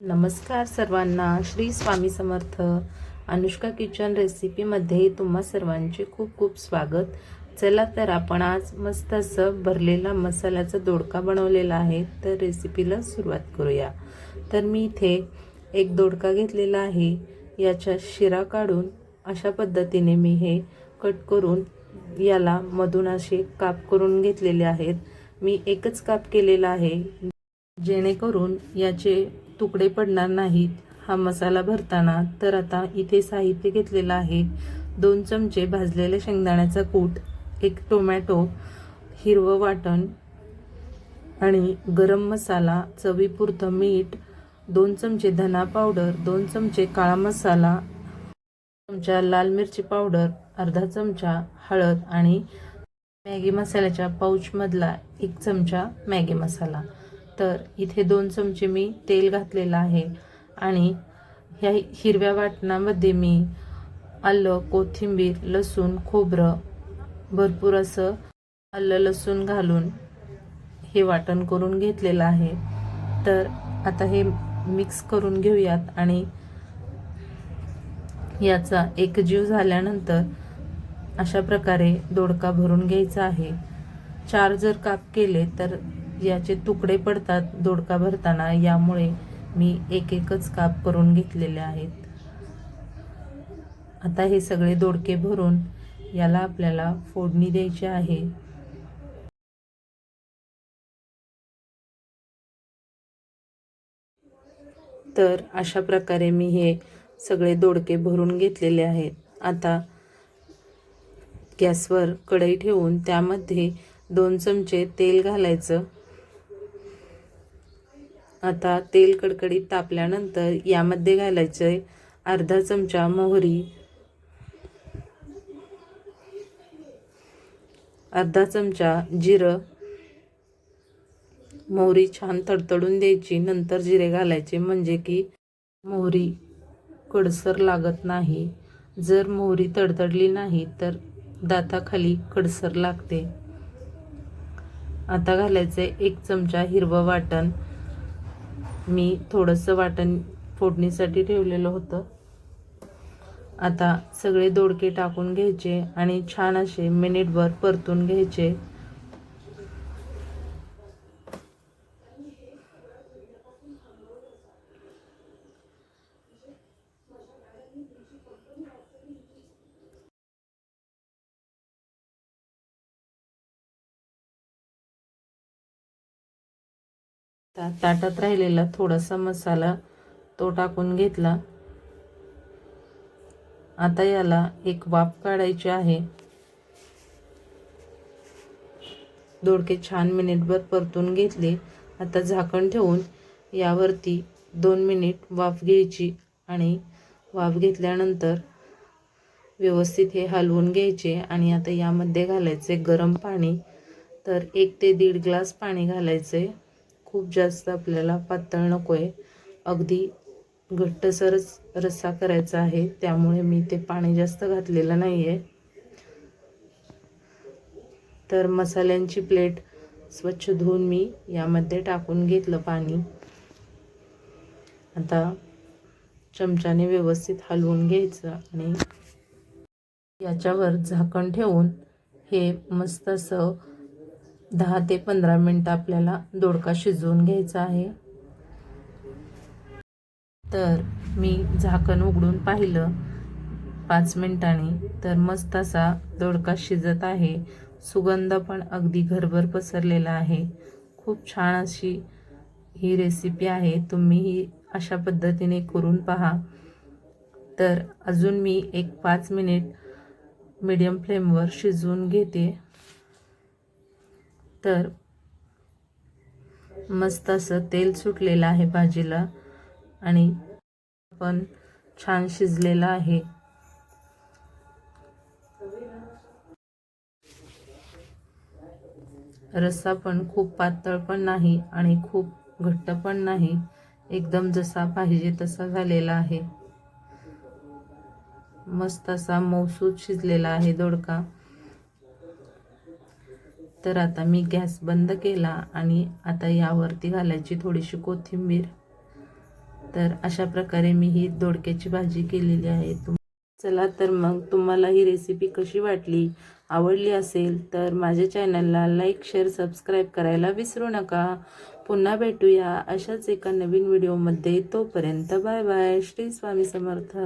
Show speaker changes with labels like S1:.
S1: नमस्कार सर्वांना. श्री स्वामी समर्थ अनुष्का किचन रेसिपीमध्ये तुम्हा सर्वांचे खूप खूप स्वागत. चला तर आपण आज मस्त असं भरलेला मसाल्याचा दोडका बनवलेला आहे. तर रेसिपीला सुरुवात करूया. तर मी इथे एक दोडका घेतलेला आहे. याच्या शिरा काढून अशा पद्धतीने मी हे कट करून याला मधून असे काप करून घेतलेले आहेत. मी एकच काप केलेला आहे. जेणेकरून याचे तुकडे पडणार नाहीत. हा मसाला भरताना तर आता इथे साहित्य घेतलेलं आहे. दोन चमचे भाजलेल्या शेंगदाण्याचा कूट एक टोमॅटो हिरवं वाटण आणि गरम मसाला चवीपुरतं मीठ दोन चमचे धना पावडर दोन चमचे काळा मसाला चमचा लाल मिरची पावडर अर्धा चमचा हळद आणि मॅगी मसाल्याच्या पाऊचमधला एक चमचा मॅगी मसाला. तर इथे दोन चमचे मी तेल घातलेलं आहे. आणि ह्या हिरव्या वाटणामध्ये मी आलं कोथिंबीर लसूण खोबरं भरपूर असं आलं लसूण घालून हे वाटण करून घेतलेलं आहे. तर आता हे मिक्स करून घेऊयात आणि याचा एकजीव झाल्यानंतर अशा प्रकारे दोडका भरून घ्यायचा आहे. चार जर काप केले तर याचे तुकडे पडतात दोडका भरताना. यामुळे मी एक एकच काप करून घेतलेले आहेत. आता हे सगळे दोडके भरून याला आपल्याला फोडणी द्यायची आहे. तर अशा प्रकारे मी हे सगळे दोडके भरून घेतलेले आहेत. आता गॅसवर कढई ठेवून त्यामध्ये दोन चमचे तेल घालायचं. आता तेल कडकडीत तापल्यानंतर यामध्ये घालायचं आहे अर्धा चमचा मोहरी अर्धा चमचा जिरं. मोहरी छान तडतडून द्यायची. नंतर जिरे घालायचे म्हणजे की मोहरी कडसर लागत नाही. जर मोहरी तडतडली नाही तर दाताखाली कडसर लागते. आता घालायचं एक चमचा हिरवं वाटण. मी थोडंसं वाटण फोडणीसाठी ठेवलेलं होतं. आता सगळे दोडके टाकून घ्यायचे आणि छान असे मिनिटभर परतून घ्यायचे. त्या ताटात राहिलेला थोडासा मसाला तो टाकून घेतला. आता याला एक वाफ काढायची आहे. दोडके छान मिनिटभर परतून घेतले. आता झाकण ठेवून यावरती दोन मिनिट वाफ घ्यायची आणि वाफ घेतल्यानंतर व्यवस्थित हे हलवून घ्यायचे आणि आता यामध्ये घालायचे गरम पाणी. तर एक ते दीड ग्लास पाणी घालायचे. खूप जास्त आपल्याला पातळ नको आहे अगदी घट्टसरच रस्सा करायचा आहे. त्यामुळे मी ते पाणी जास्त घातलेलं नाही आहे तर मसाल्यांची प्लेट स्वच्छ धुवून मी यामध्ये टाकून घेतलं पाणी. आता चमच्याने व्यवस्थित हलवून घ्यायचं आणि याच्यावर झाकण ठेवून हे मस्त असं दहा ते पंधरा मिनटं आपल्याला दोडका शिजवून घ्यायचा आहे. तर मी झाकण उघडून पाहिलं पाच मिनटांनी तर मस्त असा दोडका शिजत आहे. सुगंध पण अगदी घरभर पसरलेला आहे. खूप छान अशी ही रेसिपी आहे. तुम्ही ही अशा पद्धतीने करून पहा. तर अजून मी एक पाच मिनिट मीडियम फ्लेमवर शिजवून घेते. तर मस्त असं तेल सुटलेलं आहे भाजीला आणि पण छान शिजलेला आहे. रस्सा पण खूप पातळ पण नाही आणि खूप घट्ट पण नाही. एकदम जसा पाहिजे तसा झालेला आहे. मस्त असा मौसूद शिजलेला आहे दोडका. तर आता मी गॅस बंद केला आणि आता यावरती घालायची थोडीशी कोथिंबीर. तर अशा प्रकारे मी ही दोडक्याची भाजी केलेली आहे. तुम चला तर मग तुम्हाला ही रेसिपी कशी वाटली आवडली असेल तर माझ्या चॅनलला लाईक शेअर सबस्क्राईब करायला विसरू नका. पुन्हा भेटूया अशाच एका नवीन व्हिडिओमध्ये तोपर्यंत बाय बाय श्री स्वामी समर्थ.